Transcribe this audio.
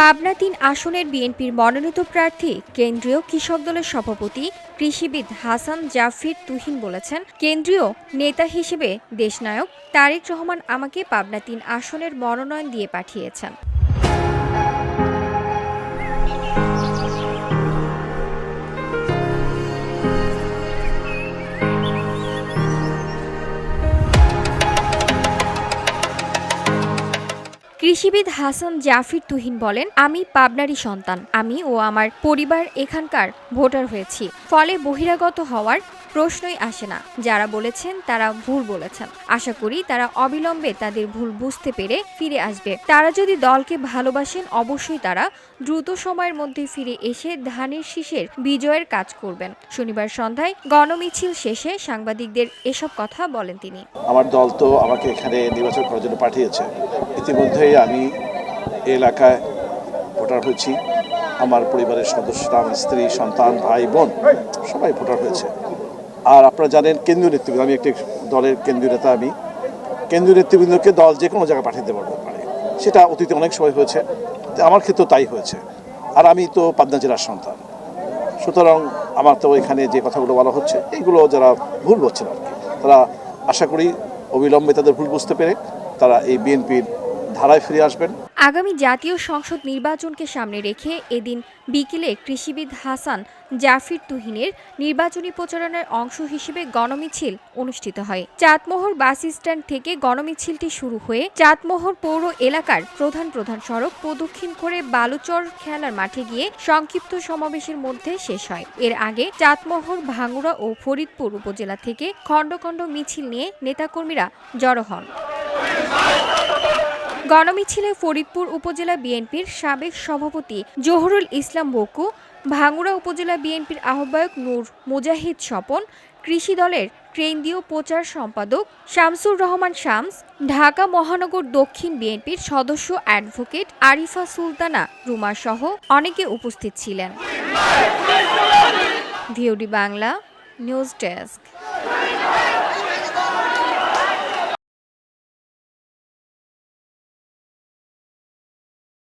পাবনা তিন আসনের বিএনপির মনোনীত প্রার্থী কেন্দ্রীয় কৃষক দলের সভাপতি কৃষিবিদ হাসান জাফির তুহিন বলেছেন, কেন্দ্রীয় নেতা হিসেবে দেশনায়ক তারেক রহমান আমাকে পাবনা তিন আসনের মনোনয়ন দিয়ে পাঠিয়েছেন। কৃষিবিদ হাসান জাফির তুহিন বলেন, আমি পাবনারই সন্তান। আমি ও আমার পরিবার এখানকার ভোটার হয়েছি। ফলে বহিরাগত হওয়ার প্রশ্নই আসে না। যারা বলেছেন, তারা ভুল বলেছেন। আশা করি তারা অবিলম্বে তাদের ভুল বুঝতে পেরে ফিরে আসবে। তারা যদি দলকে ভালোবাসেন, অবশ্যই তারা দ্রুত সময়ের মধ্যে ফিরে এসে ধানের শীষের বিজয়ের কাজ করবেন। শনিবার সন্ধ্যায় গণমিছিল শেষে সাংবাদিকদের এসব কথা বলেন তিনি। আমার দল তো আমাকে এখানে নির্বাচন করার জন্য পাঠিয়েছে। ইতিমধ্যেই আমি এলাকায় ভোটার হয়েছি। আমার পরিবারের সদস্যরা, আমার স্ত্রী, সন্তান, ভাই, বোন, সবাই ভোটার হয়েছে। আর আপনারা জানেন, কেন্দ্রীয় নেতৃবৃন্দ, আমি একটি দলের কেন্দ্রীয় নেতা আমি। কেন্দ্রীয় নেতৃবৃন্দকে দল যে কোনো জায়গায় পাঠাতে পারবে পারে। সেটা অতীতে অনেক সময় হয়েছে। আমার ক্ষেত্রেও তাই হয়েছে। আর আমি তো পাবনা জেলার সন্তান। সুতরাং আমার তো এখানে যে কথাগুলো বলা হচ্ছে এইগুলো যারা ভুল বলছেন আর কি, তারা আশা করি অবিলম্বে তাদের ভুল বুঝতে পেরে তারা এই বিএনপির ধারায় ফিরে আসবেন। আগামী জাতীয় সংসদ নির্বাচনকে সামনে রেখে এদিন বিকেলে কৃষিবিদ হাসান জাফির তুহিনের নির্বাচনী প্রচারণার অংশ হিসেবে গণমিছিল অনুষ্ঠিত হয়। চাঁদমোহর বাস স্ট্যান্ড থেকে গণমিছিলটি শুরু হয়ে চাঁদমোহর পৌর এলাকার প্রধান প্রধান সড়ক প্রদক্ষিণ করে বালুচর খেলার মাঠে গিয়ে সংক্ষিপ্ত সমাবেশের মধ্যে শেষ হয়। এর আগে চাঁদমোহর, ভাঙ্গুড়া ও ফরিদপুর উপজেলা থেকে খণ্ড খণ্ড মিছিল নিয়ে নেতাকর্মীরা জড়ো হন। গণমিছিলে ফরিদপুর উপজেলা বিএনপির সাবেক সভাপতি জহুরুল ইসলাম বকু ভাঙ্গুড়া উপজেলা বিএনপির আহ্বায়ক নূর মুজাহিদ স্বপন, কৃষি দলের কেন্দ্রীয় প্রচার সম্পাদক শামসুর রহমান শামস, ঢাকা মহানগর দক্ষিণ বিএনপির সদস্য অ্যাডভোকেট আরিফা সুলতানা রুমা সহ অনেকে উপস্থিত ছিলেন। VOD Bangla news desk.